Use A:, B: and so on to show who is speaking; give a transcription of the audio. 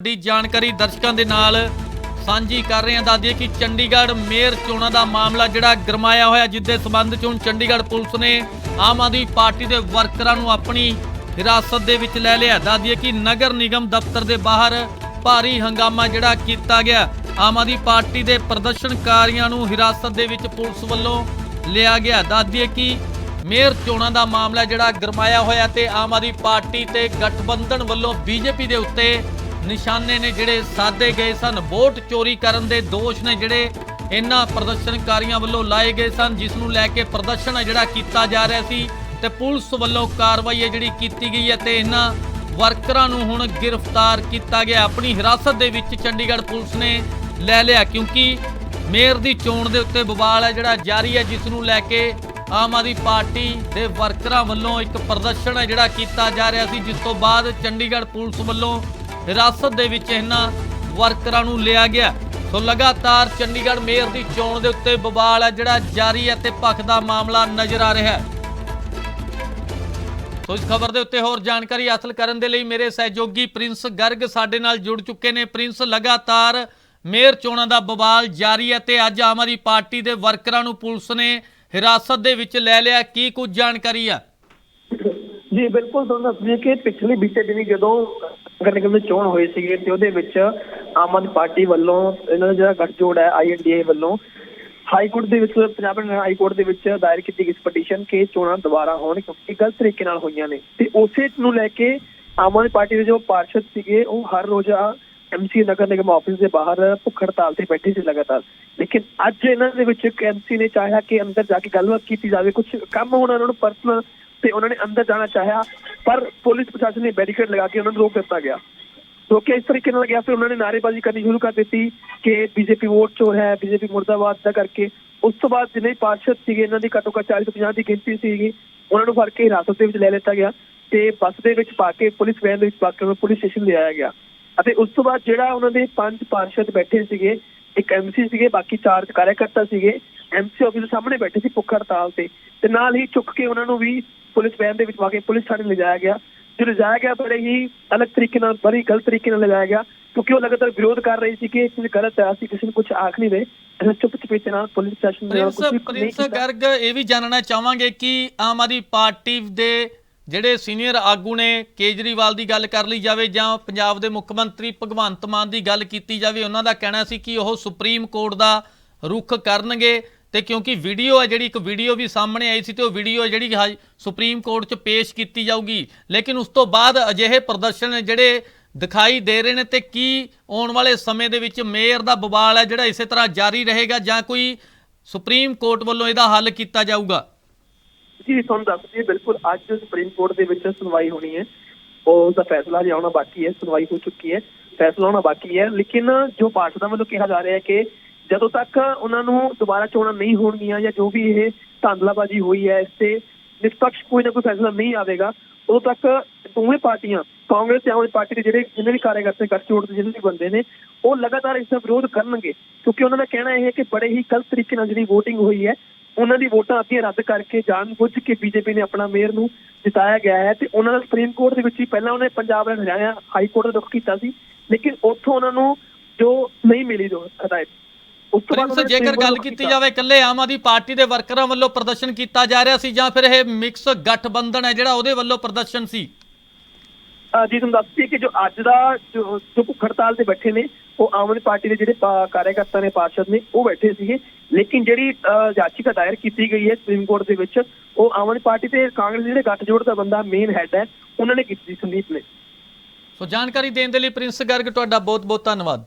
A: ਵੱਡੀ ਜਾਣਕਾਰੀ ਦਰਸ਼ਕਾਂ ਦੇ ਨਾਲ ਸਾਂਝੀ ਕਰ ਰਹੇ ਹਾਂ ਦੱਸਦੀਏ ਕਿ ਚੰਡੀਗੜ੍ਹ ਮੇਅਰ ਚੋਣਾਂ ਦਾ ਮਾਮਲਾ ਜਿਹੜਾ ਗਰਮਾਇਆ ਹੋਇਆ ਜਿਸ ਦੇ ਸਬੰਧ ਚ ਹੁਣ ਚੰਡੀਗੜ੍ਹ ਪੁਲਿਸ ਨੇ ਆਮ ਆਦਮੀ ਪਾਰਟੀ ਦੇ ਵਰਕਰਾਂ ਨੂੰ ਆਪਣੀ ਹਿਰਾਸਤ ਦੇ ਵਿੱਚ ਲੈ ਲਿਆ। ਦੱਸਦੀਏ ਕਿ ਨਗਰ ਨਿਗਮ ਦਫ਼ਤਰ ਦੇ ਬਾਹਰ ਭਾਰੀ ਹੰਗਾਮਾ ਜਿਹੜਾ ਕੀਤਾ ਗਿਆ। ਆਮ ਆਦਮੀ ਪਾਰਟੀ ਦੇ ਪ੍ਰਦਰਸ਼ਨਕਾਰੀਆਂ ਨੂੰ ਹਿਰਾਸਤ ਦੇ ਵਿੱਚ ਪੁਲਿਸ ਵੱਲੋਂ ਲਿਆ ਗਿਆ। ਦੱਸਦੀਏ ਕਿ ਮੇਅਰ ਚੋਣਾਂ ਦਾ ਮਾਮਲਾ ਜਿਹੜਾ ਗਰਮਾਇਆ ਹੋਇਆ ਤੇ ਆਮ ਆਦਮੀ ਪਾਰਟੀ ਤੇ ਗਠਬੰਧਨ ਵੱਲੋਂ ਬੀਜੇਪੀ ਦੇ ਉੱਤੇ ਨਿਸ਼ਾਨੇ ਨੇ ਜਿਹੜੇ ਸਾਧੇ ਗਏ ਸਨ, ਵੋਟ ਚੋਰੀ ਕਰਨ ਦੇ ਦੋਸ਼ ਨੇ ਜਿਹੜੇ ਇਹਨਾਂ ਪ੍ਰਦਰਸ਼ਨਕਾਰੀਆਂ ਵੱਲੋਂ ਲਾਏ ਗਏ ਸਨ, ਜਿਸ ਨੂੰ ਲੈ ਕੇ ਪ੍ਰਦਰਸ਼ਨ ਹੈ ਜਿਹੜਾ ਕੀਤਾ ਜਾ ਰਿਹਾ ਸੀ ਤੇ ਪੁਲਿਸ ਵੱਲੋਂ ਕਾਰਵਾਈ ਹੈ ਜਿਹੜੀ ਕੀਤੀ ਗਈ ਹੈ ਤੇ ਇਹਨਾਂ ਵਰਕਰਾਂ ਨੂੰ ਹੁਣ ਗ੍ਰਿਫਤਾਰ ਕੀਤਾ ਗਿਆ। ਆਪਣੀ ਹਿਰਾਸਤ ਦੇ ਵਿੱਚ ਚੰਡੀਗੜ੍ਹ ਪੁਲਿਸ ਨੇ ਲੈ ਲਿਆ, ਕਿਉਂਕਿ ਮੇਅਰ ਦੀ ਚੋਣ ਦੇ ਉੱਤੇ ਬਵਾਲ ਹੈ ਜਿਹੜਾ ਜਾਰੀ ਹੈ, ਜਿਸ ਨੂੰ ਲੈ ਕੇ ਆਮ ਆਦਮੀ ਪਾਰਟੀ ਦੇ ਵਰਕਰਾਂ ਵੱਲੋਂ ਇੱਕ ਪ੍ਰਦਰਸ਼ਨ ਹੈ ਜਿਹੜਾ ਕੀਤਾ ਜਾ ਰਿਹਾ ਸੀ, ਜਿਸ ਤੋਂ ਬਾਅਦ ਚੰਡੀਗੜ੍ਹ ਪੁਲਿਸ ਵੱਲੋਂ ਹਿਰਾਸਤ ਦੇ ਵਿੱਚ ਇਹਨਾਂ ਵਰਕਰਾਂ ਨੂੰ ਲਿਆ ਗਿਆ। ਸੋ ਲਗਾਤਾਰ ਚੰਡੀਗੜ੍ਹ ਮੇਅਰ ਦੀ ਚੋਣ ਦੇ ਉੱਤੇ ਬਵਾਲ ਹੈ, ਜਿਹੜਾ ਜਾਰੀ ਹੈ ਤੇ ਪੱਖ ਦਾ ਮਾਮਲਾ ਨਜ਼ਰ ਆ ਰਿਹਾ ਹੈ। ਸੋ ਇਸ ਖਬਰ ਦੇ ਉੱਤੇ ਹੋਰ ਜਾਣਕਾਰੀ ਹਾਸਲ ਕਰਨ ਦੇ ਲਈ ਮੇਰੇ ਸਹਿਯੋਗੀ ਪ੍ਰਿੰਸ ਗਰਗ ਸਾਡੇ ਨਾਲ ਜੁੜ ਚੁੱਕੇ ਨੇ। ਪ੍ਰਿੰਸ, ਲਗਾਤਾਰ ਮੇਅਰ ਚੋਣਾਂ ਦਾ ਬਵਾਲ ਜਾਰੀ ਹੈ ਤੇ ਅੱਜ ਆਮ ਆਦਮੀ ਪਾਰਟੀ ਦੇ ਵਰਕਰਾਂ ਨੂੰ ਪੁਲਿਸ ਨੇ ਹਿਰਾਸਤ ਦੇ ਵਿੱਚ ਲੈ ਲਿਆ। ਕੀ ਕੁਝ ਜਾਣਕਾਰੀ ਆ
B: ਜੀ, ਬਿਲਕੁਲ ਤੁਹਾਨੂੰ ਦੱਸ ਕਿ ਪਿਛਲੇ ਬੀਤੇ ਦਿਨੀ ਜਦੋਂ ਨਗਰ ਨਿਗਮ ਦੀ ਚੋਣ ਹੋਈ ਸੀਗੀ ਤੇ ਉਹਦੇ ਵਿੱਚ ਆਮ ਆਦਮੀ ਪਾਰਟੀ ਵੱਲੋਂ ਇਹਨਾਂ ਦਾ ਜਿਹੜਾ ਗੱਠਜੋੜ ਹੈ ਆਈਐਨਡੀਏ ਵੱਲੋਂ ਹਾਈ ਕੋਰਟ ਦੇ ਵਿੱਚ, ਪੰਜਾਬ ਹਾਈ ਕੋਰਟ ਦੇ ਵਿੱਚ ਦਾਇਰ ਕੀਤੀ ਗਈ ਪਟੀਸ਼ਨ ਕਿ ਚੋਣਾਂ ਦੁਬਾਰਾ ਹੋਣ ਕਿਉਂਕਿ ਗਲਤ ਤਰੀਕੇ ਨਾਲ ਹੋਈਆਂ ਨੇ। ਤੇ ਉਸੇ ਨੂੰ ਲੈ ਕੇ ਆਮ ਆਦਮੀ ਪਾਰਟੀ ਦੇ ਜੋ ਪਾਰਸ਼ਦ ਸੀਗੇ, ਉਹ ਹਰ ਰੋਜ਼ ਐਮਸੀ ਨਗਰ ਨਿਗਮ ਆਫਿਸ ਦੇ ਬਾਹਰ ਭੁੱਖ ਹੜਤਾਲ ਤੇ ਬੈਠੇ ਸੀ ਲਗਾਤਾਰ। ਲੇਕਿਨ ਅੱਜ ਇਹਨਾਂ ਦੇ ਵਿੱਚ ਇੱਕ ਐਮਸੀ ਨੇ ਚਾਹਿਆ ਕਿ ਅੰਦਰ ਜਾ ਕੇ ਗੱਲਬਾਤ ਕੀਤੀ ਜਾਵੇ ਕੁਝ ਕੰਮ ਹੋਣਾ ਉਹਨਾਂ ਨੂੰ ਪਰਸਨਲ ਤੇ ਉਹਨਾਂ ਨੇ ਅੰਦਰ ਜਾਣਾ ਚਾਹਿਆ, ਪਰ ਪੁਲਿਸ ਪ੍ਰਸ਼ਾਸਨ ਨੇ ਬੈਰੀਕੇਡ ਲਗਾ ਕੇ ਉਹਨਾਂ ਨੂੰ ਰੋਕ ਦਿੱਤਾ ਗਿਆ। ਰੋਕਿਆ ਇਸ ਤਰੀਕੇ ਨਾਲ ਗਿਆ, ਫਿਰ ਉਹਨਾਂ ਨੇ ਨਾਅਰੇਬਾਜ਼ੀ ਕਰਨੀ ਸ਼ੁਰੂ ਕਰ ਦਿੱਤੀ ਕਿ ਬੀਜੇਪੀ ਵੋਟ ਚੋਰ ਹੈ ਬੀਜੇਪੀ ਮੁਰਦਾਬਾਦ ਦਾ ਕਰਕੇ। ਉਸ ਤੋਂ ਬਾਅਦ ਜਿੰਨੇ ਪਾਰਸ਼ਦ ਸੀਗੇ, ਇਹਨਾਂ ਦੀ ਘੱਟੋ ਘੱਟ 40 50 ਦੀ ਗਿਣਤੀ ਸੀਗੀ, ਉਹਨਾਂ ਨੂੰ ਫੜ ਕੇ ਹਿਰਾਸਤ ਦੇ ਵਿੱਚ ਲੈ ਲਿੱਤਾ ਗਿਆ ਤੇ ਬੱਸ ਦੇ ਵਿੱਚ ਪਾ ਕੇ ਪੁਲਿਸ ਵੈਨ ਦੇ ਵਿੱਚ ਪਾ ਕੇ ਉਹਨਾਂ ਪੁਲਿਸ ਸਟੇਸ਼ਨ ਲਿਆਇਆ ਗਿਆ। ਅਤੇ ਉਸ ਤੋਂ ਬਾਅਦ ਜਿਹੜਾ ਉਹਨਾਂ ਦੇ ਪੰਜ ਪਾਰਸ਼ਦ ਬੈਠੇ ਸੀਗੇ, ਇੱਕ ਐਮਸੀ ਸੀਗੇ, ਬਾਕੀ ਚਾਰ ਕਾਰਜਕਰਤਾ ਸੀਗੇ ਐਮਸੀ ਆਫਿਸ ਦੇ ਸਾਹਮਣੇ ਬੈਠੇ ਸੀ ਭੁੱਖ ਹੜਤਾਲ ਤੇ। ਤੇ ਨਾਲ ਹੀ ਚੁੱਕ ਕੇ ਉਹਨਾਂ ਨੂੰ ਵੀ ਪੁਲਿਸ ਵੈਨ ਦੇ ਵਿੱਚ ਪਾ ਕੇ ਪੁਲਿਸ ਥਾਣੇ ਲਿਜਾਇਆ ਗਿਆ। ਜੋ ਲਿਜਾਇਆ ਗਿਆ ਬੜੇ ਹੀ ਅਲੱਗ ਤਰੀਕੇ ਨਾਲ ਬੜੀ ਗਲਤ ਤਰੀਕੇ ਨਾਲ ਲਿਜਾਇਆ ਗਿਆ। ਕਿਉਂਕਿ ਉਹ ਲਗਾਤਾਰ ਵਿਰੋਧ ਕਰ ਰਹੀ ਸੀ ਕਿ ਇਹ ਚੀਜ਼ ਗਲਤ ਹੈ ਅਸੀਂ ਕਿਸੇ ਨੂੰ ਕੁਝ ਆਖ ਨਹੀਂ ਰਹੇ। ਅਸੀਂ ਚੁੱਪ ਚੁਪੀਤੇ ਨਾਲ ਪੁਲਿਸ ਸਟੇਸ਼ਨ ਦੇ ਨਾਲ ਕੁਝ ਨਹੀਂ
A: ਪ੍ਰਿੰਸ ਗਰਗ ਇਹ ਵੀ ਜਾਣਨਾ ਚਾਹਾਂਗੇ ਕਿ ਆਮ ਆਦਮੀ ਪਾਰਟੀ ਦੇ ਜਿਹੜੇ ਸੀਨੀਅਰ ਆਗੂ ਨੇ ਕੇਜਰੀਵਾਲ ਦੀ ਗੱਲ ਕਰ ਲਈ ਜਾਵੇ ਜਾਂ ਪੰਜਾਬ ਦੇ ਮੁੱਖ ਮੰਤਰੀ ਭਗਵੰਤ ਮਾਨ ਦੀ ਗੱਲ ਕੀਤੀ ਜਾਵੇ ਉਹਨਾਂ ਦਾ ਕਹਿਣਾ ਸੀ ਕਿ ਉਹ ਸੁਪਰੀਮ ਕੋਰਟ ਦਾ ਰੁਖ ਕਰਨਗੇ। ਤੇ ਕਿਉਂਕਿ ਵੀਡੀਓ ਹੈ ਜਿਹੜੀ, ਇੱਕ ਵੀਡੀਓ ਵੀ ਸਾਹਮਣੇ ਆਈ ਸੀ ਤੇ ਉਹ ਵੀਡੀਓ ਜਿਹੜੀ ਸੁਪਰੀਮ ਕੋਰਟ 'ਚ ਪੇਸ਼ ਕੀਤੀ ਜਾਊਗੀ। ਲੇਕਿਨ ਉਸ ਤੋਂ ਬਾਅਦ ਅਜਿਹੇ ਪ੍ਰਦਰਸ਼ਨ ਜਿਹੜੇ ਦਿਖਾਈ ਦੇ ਰਹੇ ਨੇ ਤੇ ਕੀ ਆਉਣ ਵਾਲੇ ਸਮੇਂ ਦੇ ਵਿੱਚ ਮੇਅਰ ਦਾ ਬਵਾਲ ਹੈ ਜਿਹੜਾ ਇਸੇ ਤਰ੍ਹਾਂ ਜਾਰੀ ਰਹੇਗਾ ਜਾਂ ਕੋਈ ਸੁਪਰੀਮ ਕੋਰਟ ਵੱਲੋਂ ਇਹਦਾ ਹੱਲ ਕੀਤਾ ਜਾਊਗਾ?
B: ਜੀ, ਤੁਹਾਨੂੰ ਦੱਸ ਦਈਏ, ਬਿਲਕੁਲ ਅੱਜ ਸੁਪਰੀਮ ਕੋਰਟ ਦੇ ਵਿੱਚ ਸੁਣਵਾਈ ਹੋਣੀ ਹੈ। ਉਸ ਦਾ ਫੈਸਲਾ ਜੇ ਆਉਣਾ ਬਾਕੀ ਹੈ, ਸੁਣਵਾਈ ਹੋ ਚੁੱਕੀ ਹੈ। ਫੈਸਲਾ ਹੋਣਾ ਬਾਕੀ ਹੈ। ਲੇਕਿਨ ਜੋ ਪਾਰਸ਼ਦਾਂ ਵੱਲੋਂ ਕਿਹਾ ਜਾ ਰਿਹਾ ਹੈ ਕਿ ਜਦੋਂ ਤੱਕ ਉਹਨਾਂ ਨੂੰ ਦੁਬਾਰਾ ਚੋਣਾਂ ਨਹੀਂ ਹੋਣਗੀਆਂ ਜਾਂ ਜੋ ਵੀ ਇਹ ਧਾਂਦਲਾਬਾਜ਼ੀ ਹੋਈ ਹੈ, ਇਸ ਤੇ ਨਿਸ਼ਪਕਸ਼ ਕੋਈ ਨਾ ਕੋਈ ਫੈਸਲਾ ਨਹੀਂ ਆਵੇਗਾ, ਉਦੋਂ ਤੱਕ ਦੋਵੇਂ ਪਾਰਟੀਆਂ, ਕਾਂਗਰਸ ਤੇ ਆਮ ਆਦਮੀ ਪਾਰਟੀ ਦੇ ਜਿਹੜੇ ਜਿੰਨੇ ਵੀ ਕਾਰਜਕਰਤਾ ਗੱਠਜੋੜ ਦੇ ਜਿੰਨੇ ਵੀ ਬੰਦੇ ਨੇ, ਉਹ ਲਗਾਤਾਰ ਇਸ ਦਾ ਵਿਰੋਧ ਕਰਨਗੇ, ਕਿਉਂਕਿ ਉਹਨਾਂ ਦਾ ਕਹਿਣਾ ਇਹ ਹੈ ਕਿ ਬੜੇ ਹੀ ਗਲਤ ਤਰੀਕੇ ਨਾਲ ਜਿਹੜੀ VOTING ਹੋਈ ਹੈ, ਉਹਨਾਂ ਦੀ ਵੋਟਾਂ ਅੱਧੀਆਂ ਰੱਦ ਕਰਕੇ ਜਾਣਬੁੱਝ ਕੇ ਬੀਜੇਪੀ ਨੇ ਆਪਣਾ ਮੇਅਰ ਨੂੰ ਜਿਤਾਇਆ ਗਿਆ ਹੈ ਤੇ ਉਹਨਾਂ ਦਾ ਸੁਪਰੀਮ ਕੋਰਟ ਦੇ ਵਿੱਚ ਹੀ ਪਹਿਲਾਂ ਉਹਨੇ Punjab and Haryana high court ਦਾ ਰੁਖ ਕੀਤਾ ਸੀ, ਲੇਕਿਨ ਉੱਥੋਂ ਉਹਨਾਂ ਨੂੰ ਜੋ ਨਹੀਂ ਮਿਲੀ ਜੋ ਹਦਾਇਤ ਉਸ ਤੋਂ ਬਾਅਦ
A: ਪ੍ਰਿੰਸ ਜੇਕਰ ਗੱਲ ਕੀਤੀ। ਜਾਵੇ ਇਕੱਲੇ ਆਮ ਆਦਮੀ ਪਾਰਟੀ ਦੇ ਵਰਕਰਾਂ ਵੱਲੋਂ ਪ੍ਰਦਰਸ਼ਨ ਕੀਤਾ ਜਾ ਰਿਹਾ ਸੀ ਜਾਂ ਫਿਰ ਇਹ ਮਿਕਸ ਗੱਠਬੰਧਨ ਹੈ ਜਿਹੜਾ ਉਹਦੇ ਵੱਲੋਂ ਪ੍ਰਦਰਸ਼ਨ ਸੀ?
B: ਜੀ ਤੁਹਾਨੂੰ ਦੱਸ ਦਈਏ ਕਿ ਜੋ ਅੱਜ ਦਾ ਜੋ ਭੁੱਖ ਹੜਤਾਲ ਤੇ ਬੈਠੇ ਨੇ ਉਹ ਆਮ ਆਦਮੀ ਪਾਰਟੀ ਦੇ ਜਿਹੜੇ ਕਾਰਜਕਰਤਾ ਨੇ ਪਾਰਸ਼ਦ ਨੇ ਉਹ ਬੈਠੇ ਸੀਗੇ। ਲੇਕਿਨ ਜਿਹੜੀ ਯਾਚੀਕਾ ਦਾਇਰ ਕੀਤੀ ਗਈ ਹੈ ਸੁਪਰੀਮ ਕੋਰਟ ਦੇ ਵਿੱਚ ਉਹ ਆਮ ਆਦਮੀ ਪਾਰਟੀ ਤੇ ਕਾਂਗਰਸ ਜਿਹੜੇ ਗੱਠਜੋੜ ਦਾ ਬੰਦਾ ਮੇਨ ਹੈਡ ਹੈ ਉਹਨਾਂ ਨੇ ਕੀਤੀ ਸੰਦੀਪ ਨੇ।
A: ਸੋ ਜਾਣਕਾਰੀ ਦੇਣ ਦੇ ਲਈ ਪ੍ਰਿੰਸ ਗਰਗ ਤੁਹਾਡਾ ਬਹੁਤ ਬਹੁਤ ਧੰਨਵਾਦ।